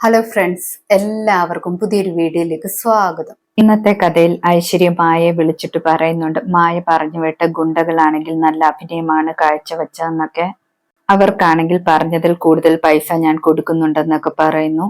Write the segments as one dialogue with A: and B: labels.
A: Hello friends എല്ലാവർക്കും പുതിയൊരു വീഡിയോയിലേക്ക് സ്വാഗതം.
B: ഇന്നത്തെ കഥയിൽ ഐശ്വര്യ മായയെ വിളിച്ചിട്ട് പറയുന്നുണ്ട്. മായ പറഞ്ഞു വിട്ട ഗുണ്ടകളാണെങ്കിൽ നല്ല അഭിനയമാണ് കാഴ്ചവെച്ചതെന്നൊക്കെ അവർക്കാണെങ്കിൽ പറഞ്ഞതിൽ കൂടുതൽ പൈസ ഞാൻ കൊടുക്കുന്നുണ്ടെന്നൊക്കെ പറയുന്നു.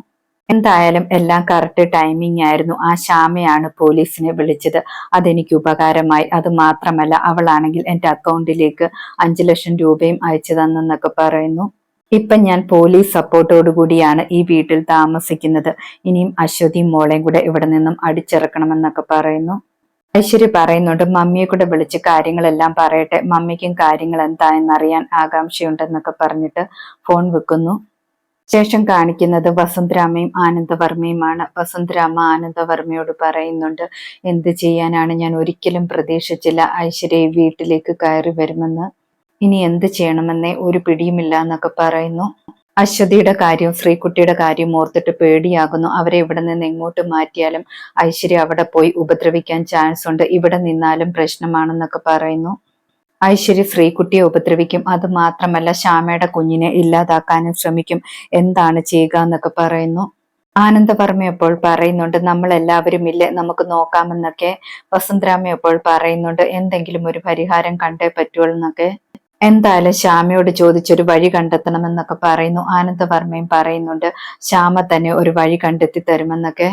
B: എന്തായാലും എല്ലാം കറക്റ്റ് ടൈമിംഗ് ആയിരുന്നു. ആ ശ്യാമയാണ് പോലീസിനെ വിളിച്ചത്. അതെനിക്ക് ഉപകാരമായി. അത് മാത്രമല്ല അവളാണെങ്കിൽ എന്റെ അക്കൗണ്ടിലേക്ക് അഞ്ചു ലക്ഷം രൂപയും അയച്ചു തന്നെന്നൊക്കെ പറയുന്നു. ഇപ്പൊ ഞാൻ പോലീസ് സപ്പോർട്ടോടു കൂടിയാണ് ഈ വീട്ടിൽ താമസിക്കുന്നത്. ഇനിയും അശ്വതി മോളെയും കൂടെ ഇവിടെ നിന്നും അടിച്ചിറക്കണമെന്നൊക്കെ പറയുന്നു. ഐശ്വര്യ പറയുന്നുണ്ട് മമ്മിയെ കൂടെ വിളിച്ച് കാര്യങ്ങളെല്ലാം പറയട്ടെ. മമ്മിക്കും കാര്യങ്ങൾ എന്താ എന്നറിയാൻ ആകാംക്ഷയുണ്ടെന്നൊക്കെ പറഞ്ഞിട്ട് ഫോൺ വെക്കുന്നു. ശേഷം കാണിക്കുന്നത് വസുന്ധരാമയും ആനന്ദവർമ്മയുമാണ്. വസന്തരാമ ആനന്ദവർമ്മയോട് പറയുന്നുണ്ട് എന്ത് ചെയ്യാനാണ്? ഞാൻ ഒരിക്കലും പ്രതീക്ഷിച്ചില്ല ഐശ്വര്യ വീട്ടിലേക്ക് കയറി വരുമെന്ന്. ഇനി എന്ത് ചെയ്യണമെന്നേ ഒരു പിടിയുമില്ല എന്നൊക്കെ പറയുന്നു. അശ്വതിയുടെ കാര്യം ശ്രീകുട്ടിയുടെ കാര്യം ഓർത്തിട്ട് പേടിയാകുന്നു. അവരെ ഇവിടെ നിന്ന് എങ്ങോട്ട് മാറ്റിയാലും ഐശ്വര്യ അവിടെ പോയി ഉപദ്രവിക്കാൻ ചാൻസ് ഉണ്ട്. ഇവിടെ നിന്നാലും പ്രശ്നമാണെന്നൊക്കെ പറയുന്നു. ഐശ്വര്യ ശ്രീകുട്ടിയെ ഉപദ്രവിക്കും. അത് മാത്രമല്ല ശ്യാമയുടെ കുഞ്ഞിനെ ഇല്ലാതാക്കാനും ശ്രമിക്കും. എന്താണ് ചെയ്യുക എന്നൊക്കെ പറയുന്നു. ആനന്ദവർമ്മ എപ്പോൾ പറയുന്നുണ്ട് നമ്മൾ എല്ലാവരും ഇല്ലേ? നമുക്ക് നോക്കാമെന്നൊക്കെ. വസന്തരാമ എപ്പോൾ പറയുന്നുണ്ട് എന്തെങ്കിലും ഒരു പരിഹാരം കണ്ടേ പറ്റുള്ളൂ എന്നൊക്കെ. എന്തായാലും ശ്യാമയോട് ചോദിച്ചൊരു വഴി കണ്ടെത്തണമെന്നൊക്കെ പറയുന്നു. ആനന്ദവർമ്മയും പറയുന്നുണ്ട് ശ്യാമ തന്നെ ഒരു വഴി കണ്ടെത്തി തരുമെന്നൊക്കെ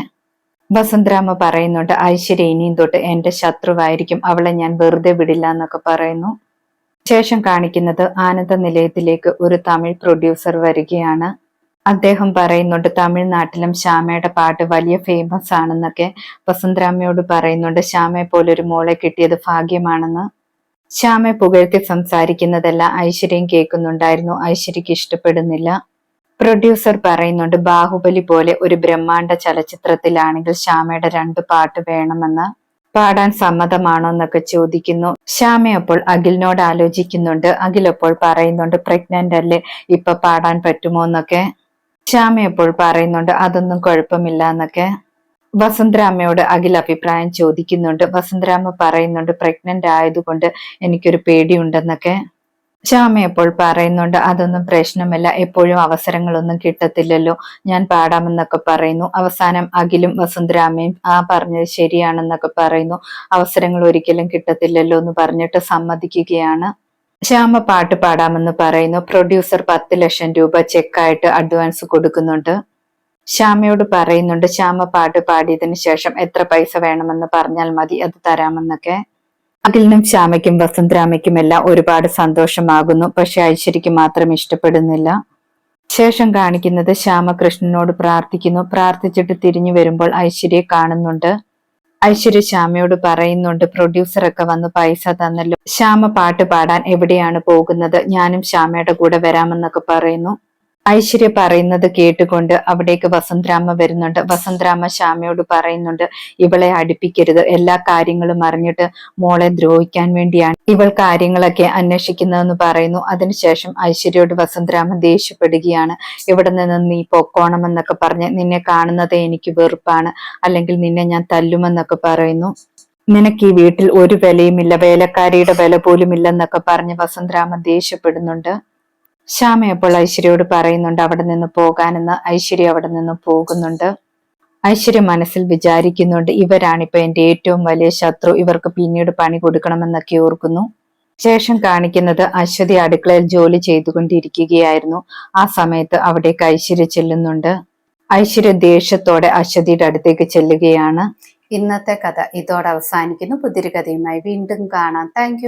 B: വസന്തരാമ പറയുന്നുണ്ട് ഐശ്വര്യ ഇനിയും തൊട്ട് എന്റെ ശത്രുവായിരിക്കും അവളെ ഞാൻ വെറുതെ വിടില്ല എന്നൊക്കെ പറയുന്നു. ശേഷം കാണിക്കുന്നത് ആനന്ദ നിലയത്തിലേക്ക് ഒരു തമിഴ് പ്രൊഡ്യൂസർ വരികയാണ്. അദ്ദേഹം പറയുന്നുണ്ട് തമിഴ്നാട്ടിലും ശ്യാമയുടെ പാട്ട് വലിയ ഫേമസ് ആണെന്നൊക്കെ വസന്തരാമയോട് പറയുന്നുണ്ട് ശ്യാമയെ പോലൊരു മോളെ കിട്ടിയത് ഭാഗ്യമാണെന്ന്. ശ്യാമെ പുകഴ്ത്തി സംസാരിക്കുന്നതല്ല ഐശ്വര്യം കേൾക്കുന്നുണ്ടായിരുന്നു. ഐശ്വര്യക്ക് ഇഷ്ടപ്പെടുന്നില്ല. പ്രൊഡ്യൂസർ പറയുന്നുണ്ട് ബാഹുബലി പോലെ ഒരു ബ്രഹ്മാണ്ട ചലച്ചിത്രത്തിലാണെങ്കിൽ ശ്യാമയുടെ രണ്ട് പാട്ട് വേണമെന്ന്. പാടാൻ സമ്മതമാണോ എന്നൊക്കെ ചോദിക്കുന്നു. ശ്യാമ അപ്പോൾ അഖിലിനോട് ആലോചിക്കുന്നുണ്ട്. അഖിൽ അപ്പോൾ പറയുന്നുണ്ട് പ്രഗ്നന്റ് അല്ലേ? ഇപ്പൊ പാടാൻ പറ്റുമോ? എന്നൊക്കെ. ശ്യാമ അപ്പോൾ പറയുന്നുണ്ട് അതൊന്നും കുഴപ്പമില്ല എന്നൊക്കെ. വസുന്ധരാമയോട് അഖിൽ അഭിപ്രായം ചോദിക്കുന്നുണ്ട്. വസന്തരാമ പറയുന്നുണ്ട് പ്രഗ്നന്റ് ആയതുകൊണ്ട് എനിക്കൊരു പേടിയുണ്ടെന്നൊക്കെ. ശ്യാമ എപ്പോൾ പറയുന്നുണ്ട് അതൊന്നും പ്രശ്നമല്ല എപ്പോഴും അവസരങ്ങളൊന്നും കിട്ടത്തില്ലല്ലോ ഞാൻ പാടാമെന്നൊക്കെ പറയുന്നു. അവസാനം അഖിലും വസുന്ധരാമയും ആ പറഞ്ഞത് ശരിയാണെന്നൊക്കെ പറയുന്നു. അവസരങ്ങൾ ഒരിക്കലും കിട്ടത്തില്ലല്ലോ എന്ന് പറഞ്ഞിട്ട് സമ്മതിക്കുകയാണ്. ശ്യാമ പാട്ട് പാടാമെന്ന് പറയുന്നു. പ്രൊഡ്യൂസർ പത്ത് ലക്ഷം രൂപ ചെക്കായിട്ട് അഡ്വാൻസ് കൊടുക്കുന്നുണ്ട്. ശ്യാമയോട് പറയുന്നുണ്ട് ശ്യാമ പാട്ട് പാടിയതിനു ശേഷം എത്ര പൈസ വേണമെന്ന് പറഞ്ഞാൽ മതി അത് തരാമെന്നൊക്കെ. അഖിലിനും ശ്യാമയ്ക്കും വസന്തരാമയ്ക്കും എല്ലാം ഒരുപാട് സന്തോഷമാകുന്നു. പക്ഷെ ഐശ്വര്യക്ക് മാത്രം ഇഷ്ടപ്പെടുന്നില്ല. ശേഷം കാണിക്കുന്നത് ശ്യാമകൃഷ്ണനോട് പ്രാർത്ഥിക്കുന്നു. പ്രാർത്ഥിച്ചിട്ട് തിരിഞ്ഞു വരുമ്പോൾ ഐശ്വര്യയെ കാണുന്നുണ്ട്. ഐശ്വര്യ ശ്യാമയോട് പറയുന്നുണ്ട് പ്രൊഡ്യൂസറൊക്കെ വന്ന് പൈസ തന്നല്ലോ. ശ്യാമ പാട്ട് പാടാൻ എവിടെയാണ് പോകുന്നത്? ഞാനും ശ്യാമയുടെ കൂടെ വരാമെന്നൊക്കെ പറയുന്നു. ഐശ്വര്യ പറയുന്നത് കേട്ടുകൊണ്ട് അവിടേക്ക് വസന്തരാമ വരുന്നുണ്ട്. വസന്തരാമ ശ്യാമയോട് പറയുന്നുണ്ട് ഇവളെ അടുപ്പിക്കരുത്. എല്ലാ കാര്യങ്ങളും അറിഞ്ഞിട്ട് മോളെ ദ്രോഹിക്കാൻ വേണ്ടിയാണ് ഇവൾ കാര്യങ്ങളൊക്കെ അന്വേഷിക്കുന്നതെന്ന് പറയുന്നു. അതിനുശേഷം ഐശ്വര്യയോട് വസന്തരാമ ദേഷ്യപ്പെടുകയാണ്. ഇവിടെ നിന്ന് നീ പൊക്കോണമെന്നൊക്കെ പറഞ്ഞ് നിന്നെ കാണുന്നത് എനിക്ക് വെറുപ്പാണ്. അല്ലെങ്കിൽ നിന്നെ ഞാൻ തല്ലുമെന്നൊക്കെ പറയുന്നു. നിനക്ക് ഈ വീട്ടിൽ ഒരു വിലയുമില്ല. വേലക്കാരിയുടെ വില പോലും ഇല്ലെന്നൊക്കെ പറഞ്ഞ് വസന്തരാമ ദേഷ്യപ്പെടുന്നുണ്ട്. ശ്യാമ അപ്പോൾ ഐശ്വര്യയോട് പറയുന്നുണ്ട് അവിടെ നിന്ന് പോകാനെന്ന്. ഐശ്വര്യ അവിടെ നിന്ന് പോകുന്നുണ്ട്. ഐശ്വര്യ മനസ്സിൽ വിചാരിക്കുന്നുണ്ട് ഇവരാണിപ്പോ എന്റെ ഏറ്റവും വലിയ ശത്രു ഇവർക്ക് പിന്നീട് പണി കൊടുക്കണമെന്നൊക്കെ ഓർക്കുന്നു. ശേഷം കാണിക്കുന്നത് അശ്വതി അടുക്കളയിൽ ജോലി ചെയ്തുകൊണ്ടിരിക്കുകയായിരുന്നു. ആ സമയത്ത് അവിടേക്ക് ഐശ്വര്യ ചെല്ലുന്നുണ്ട്. ഐശ്വര്യ ദേഷ്യത്തോടെ അശ്വതിയുടെ അടുത്തേക്ക് ചെല്ലുകയാണ്.
A: ഇന്നത്തെ കഥ ഇതോടെ അവസാനിക്കുന്നു. പുതിരി കഥയുമായി വീണ്ടും കാണാം. താങ്ക്